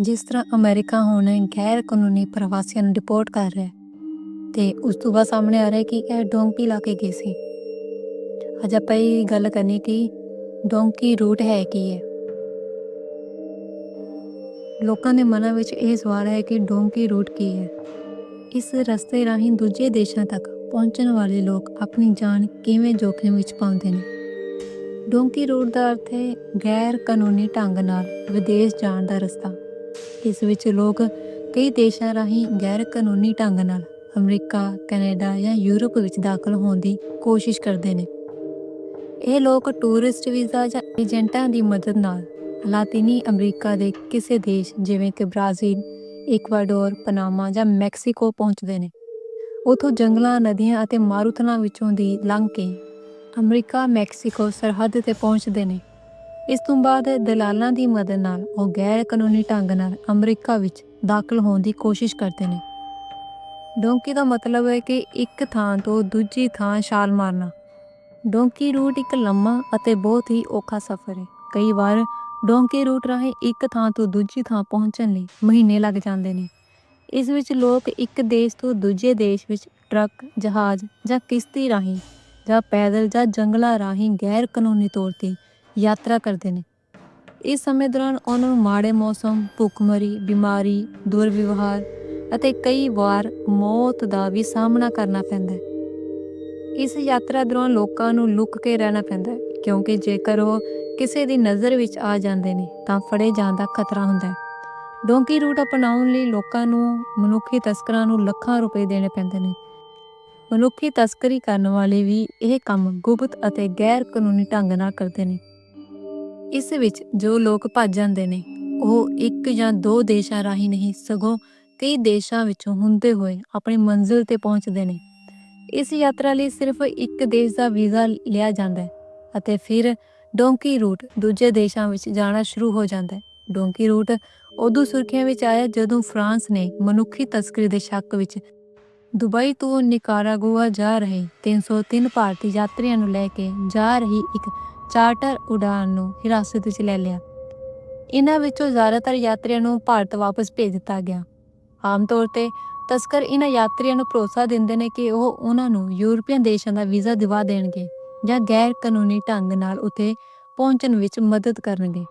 ਜਿਸ ਤਰ੍ਹਾਂ ਅਮਰੀਕਾ ਹੁਣ ਗੈਰ ਕਾਨੂੰਨੀ ਪ੍ਰਵਾਸੀਆਂ ਨੂੰ ਰਿਪੋਰਟ ਕਰ ਰਿਹਾ ਹੈ ਤੇ ਉਸ ਤੋਂ ਬਾਅਦ ਸਾਹਮਣੇ ਆ ਰਿਹਾ ਕਿ ਇਹ ਡੋਂਕੀ ਲਾ ਕੇ ਗਏ ਸੀ। ਅੱਜ ਆਪਾਂ ਇਹ ਗੱਲ ਕਰਨੀ ਕਿ ਡੋਂਕੀ ਰੂਟ ਹੈ ਕੀ ਹੈ? ਲੋਕਾਂ ਦੇ ਮਨਾਂ ਵਿੱਚ ਇਹ ਸਵਾਲ ਹੈ ਕਿ ਡੋਂਕੀ ਰੂਟ ਕੀ ਹੈ? ਇਸ ਰਸਤੇ ਰਾਹੀਂ ਦੂਜੇ ਦੇਸ਼ਾਂ ਤੱਕ ਪਹੁੰਚਣ ਵਾਲੇ ਲੋਕ ਆਪਣੀ ਜਾਨ ਕਿਵੇਂ ਜੋਖਮ ਵਿੱਚ ਪਾਉਂਦੇ ਨੇ? ਡੋਂਕੀ ਰੂਟ ਦਾ ਅਰਥ ਹੈ ਗੈਰ ਕਾਨੂੰਨੀ ਢੰਗ ਨਾਲ ਵਿਦੇਸ਼ ਜਾਣ ਦਾ ਰਸਤਾ। ਇਸ ਵਿੱਚ ਲੋਕ ਕਈ ਦੇਸ਼ਾਂ ਰਾਹੀਂ ਗੈਰ ਕਾਨੂੰਨੀ ਢੰਗ ਨਾਲ ਅਮਰੀਕਾ, ਕੈਨੇਡਾ ਜਾਂ ਯੂਰਪ ਵਿੱਚ ਦਾਖਲ ਹੋਣ ਦੀ ਕੋਸ਼ਿਸ਼ ਕਰਦੇ ਨੇ। ਇਹ ਲੋਕ ਟੂਰਿਸਟ ਵੀਜ਼ਾ ਜਾਂ ਏਜੰਟਾਂ ਦੀ ਮਦਦ ਨਾਲ ਲਾਤੀਨੀ ਅਮਰੀਕਾ ਦੇ ਕਿਸੇ ਦੇਸ਼, ਜਿਵੇਂ ਕਿ ਬ੍ਰਾਜ਼ੀਲ, ਇਕਵਾਡੋਰ, ਪਨਾਮਾ ਜਾਂ ਮੈਕਸੀਕੋ ਪਹੁੰਚਦੇ ਨੇ। ਉਥੋਂ ਜੰਗਲਾਂ, ਨਦੀਆਂ ਅਤੇ ਮਾਰੂਥਲਾਂ ਵਿੱਚੋਂ ਦੀ ਲੰਘ ਕੇ ਅਮਰੀਕਾ, ਮੈਕਸੀਕੋ ਸਰਹੱਦ ਤੇ ਪਹੁੰਚਦੇ ਨੇ। ਇਸ ਤੋਂ ਬਾਅਦ ਦਲਾਲਾਂ ਦੀ ਮਦਦ ਨਾਲ ਉਹ ਗੈਰ ਕਾਨੂੰਨੀ ਢੰਗ ਨਾਲ ਅਮਰੀਕਾ ਵਿੱਚ ਦਾਖਲ ਹੋਣ ਦੀ ਕੋਸ਼ਿਸ਼ ਕਰਦੇ ਨੇ। ਡੋਂਕੀ ਦਾ ਮਤਲਬ ਹੈ ਕਿ ਇੱਕ ਥਾਂ ਤੋਂ ਦੂਜੀ ਥਾਂ ਛਾਲ ਮਾਰਨਾ। ਡੋਂਕੀ ਰੂਟ ਇੱਕ ਲੰਮਾ ਅਤੇ ਬਹੁਤ ਹੀ ਔਖਾ ਸਫ਼ਰ ਹੈ। ਕਈ ਵਾਰ ਡੋਂਕੀ ਰੂਟ ਰਾਹੀਂ ਇੱਕ ਥਾਂ ਤੋਂ ਦੂਜੀ ਥਾਂ ਪਹੁੰਚਣ ਲਈ ਮਹੀਨੇ ਲੱਗ ਜਾਂਦੇ ਨੇ। ਇਸ ਵਿੱਚ ਲੋਕ ਇੱਕ ਦੇਸ਼ ਤੋਂ ਦੂਜੇ ਦੇਸ਼ ਵਿੱਚ ਟਰੱਕ, ਜਹਾਜ਼ ਜਾਂ ਕਿਸ਼ਤੀ ਰਾਹੀਂ ਜਾਂ ਪੈਦਲ ਜਾਂ ਜੰਗਲਾਂ ਰਾਹੀਂ ਗੈਰ ਕਾਨੂੰਨੀ ਤੌਰ ਤੇ ਯਾਤਰਾ ਕਰਦੇ ਨੇ। ਇਸ ਸਮੇਂ ਦੌਰਾਨ ਉਹਨਾਂ ਨੂੰ ਮਾੜੇ ਮੌਸਮ, ਭੁੱਖਮਰੀ, ਬਿਮਾਰੀ, ਦੁਰਵਿਵਹਾਰ ਅਤੇ ਕਈ ਵਾਰ ਮੌਤ ਦਾ ਵੀ ਸਾਹਮਣਾ ਕਰਨਾ ਪੈਂਦਾ ਹੈ। ਇਸ ਯਾਤਰਾ ਦੌਰਾਨ ਲੋਕਾਂ ਨੂੰ ਲੁੱਕ ਕੇ ਰਹਿਣਾ ਪੈਂਦਾ ਹੈ ਕਿਉਂਕਿ ਜੇਕਰ ਉਹ ਕਿਸੇ ਦੀ ਨਜ਼ਰ ਵਿੱਚ ਆ ਜਾਂਦੇ ਨੇ ਤਾਂ ਫੜੇ ਜਾਣ ਦਾ ਖਤਰਾ ਹੁੰਦਾ ਹੈ। ਡੋਂਕੀ ਰੂਟ ਅਪਣਾਉਣ ਲਈ ਲੋਕਾਂ ਨੂੰ ਮਨੁੱਖੀ ਤਸਕਰਾਂ ਨੂੰ ਲੱਖਾਂ ਰੁਪਏ ਦੇਣੇ ਪੈਂਦੇ ਨੇ। ਮਨੁੱਖੀ ਤਸਕਰੀ ਕਰਨ ਵਾਲੇ ਵੀ ਇਹ ਕੰਮ ਗੁਪਤ ਅਤੇ ਗੈਰ ਕਾਨੂੰਨੀ ਢੰਗ ਨਾਲ ਕਰਦੇ ਨੇ। ਇਸ ਵਿੱਚ ਜੋ ਲੋਕ ਭੱਜ ਜਾਂਦੇ ਨੇ, ਉਹ ਇੱਕ ਜਾਂ ਦੋ ਦੇਸ਼ਾਂ ਰਾਹੀਂ ਨਹੀਂ, ਸਗੋਂ ਕਈ ਦੇਸ਼ਾਂ ਵਿੱਚੋਂ ਹੁੰਦੇ ਹੋਏ ਆਪਣੀ ਮੰਜ਼ਿਲ ਤੇ ਪਹੁੰਚਦੇ ਨੇ। ਇਸ ਯਾਤਰਾ ਲਈ ਸਿਰਫ ਇੱਕ ਦੇਸ਼ ਦਾ ਵੀਜ਼ਾ ਲਿਆ ਜਾਂਦਾ ਹੈ ਅਤੇ ਫਿਰ ਡੋਂਕੀ ਰੂਟ ਦੂਜੇ ਦੇਸ਼ਾਂ ਵਿੱਚ ਜਾਣਾ ਸ਼ੁਰੂ ਹੋ ਜਾਂਦਾ ਹੈ। ਡੋਂਕੀ ਰੂਟ ਉਦੋਂ ਸੁਰਖੀਆਂ ਵਿੱਚ ਆਇਆ ਜਦੋਂ ਫਰਾਂਸ ਨੇ ਮਨੁੱਖੀ ਤਸਕਰੀ ਦੇ ਸ਼ੱਕ ਵਿੱਚ ਦੁਬਈ ਤੋਂ ਨਿਕਾਰਾਗੁਆ ਜਾ ਰਹੇ 303 ਭਾਰਤੀ ਯਾਤਰੀਆਂ ਨੂੰ ਲੈ ਕੇ ਜਾ ਰਹੀ ਇੱਕ ਚਾਰਟਰ ਉਡਾਨ ਨੂੰ ਹਿਰਾਸਤ ਵਿੱਚ ਲੈ ਲਿਆ। ਇਹਨਾਂ ਵਿੱਚੋਂ ਜ਼ਿਆਦਾਤਰ ਯਾਤਰੀਆਂ ਨੂੰ ਭਾਰਤ ਵਾਪਸ ਭੇਜ ਦਿੱਤਾ ਗਿਆ। ਆਮ ਤੌਰ ਤੇ ਤਸਕਰ ਇਹਨਾਂ ਯਾਤਰੀਆਂ ਨੂੰ ਭਰੋਸਾ ਦਿੰਦੇ ਨੇ ਕਿ ਉਹ ਉਹਨਾਂ ਨੂੰ ਯੂਰਪੀਅਨ ਦੇਸ਼ਾਂ ਦਾ ਵੀਜ਼ਾ ਦਿਵਾ ਦੇਣਗੇ ਜਾਂ ਗੈਰ ਕਾਨੂੰਨੀ ਢੰਗ ਨਾਲ ਉੱਥੇ ਪਹੁੰਚਣ ਵਿੱਚ ਮਦਦ ਕਰਨਗੇ।